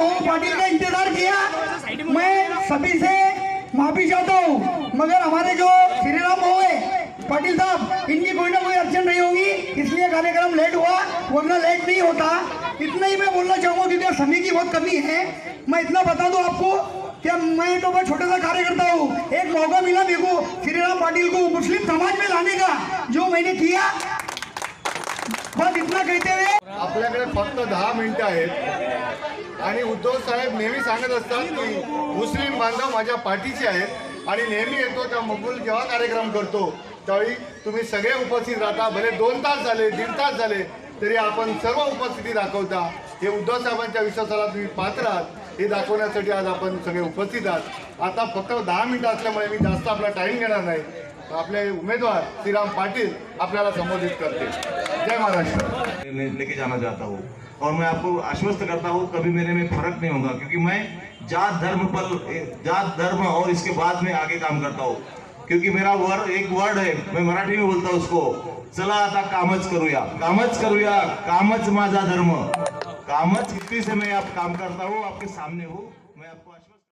मोहन पाटिल का इंतज़ार किया? मैं सभी से माफ़ी चाहता हूँ, मगर हमारे जो श्री राम मोह है, पाटिल साहब, इनकी कोई ना कोई अड़चन नहीं होगी, इसलिए कार्यक्रम लेट हुआ वरना लेट नहीं होता। इतना ही मैं बोलना चाहूँगा, क्योंकि समय की बहुत कमी है। मैं इतना बता दूँ आपको कि मैं तो बहुत छोटा सा कार्यकर्ता हूँ। एक मौका मिला मेरे को श्री राम पाटिल को मुस्लिम समाज में लाने का, जो मैंने किया। बस इतना कहते हुए आपल्याकडे फक्त दहा मिनिटं आहेत. आणि उद्धव साहेब नेहमी सांगत असतात की मुस्लिम बांधव माझ्या पाठीचे आहेत आणि नेहमी येतो त्या मकबूल जेव्हा कार्यक्रम करतो त्यावेळी तुम्ही सगळे उपस्थित राहता. भले दोन तास झाले दीड तास झाले तरी आपण सर्व उपस्थिती दाखवता. हे उद्धव साहेबांच्या विश्वासाला तुम्ही पात्र आहात. हे दाखवण्यासाठी आज आपण सगळे उपस्थित आहात. आता फक्त दहा मिनिटं असल्यामुळे मी जास्त आपला टाईम घेणार नाही. आपले उमेदवार श्रीराम पाटील आपल्याला संबोधित करते जय महाराष्ट्र। लेके जाना चाहता हूँ और मैं आपको आश्वस्त करता हूँ, कभी मेरे में फ़र्क नहीं होगा, क्योंकि मैं जात धर्म पर जात धर्म और इसके बाद में आगे काम करता हूँ। क्योंकि मेरा वर्ड एक वर्ड है, मैं मराठी में बोलता हूँ उसको चला आता कामच करूया। कामच करूया, कामच माझा धर्म। कामच वृत्ति से मैं आप काम करता हूँ, आपके सामने हूँ, मैं आपको आश्वस्त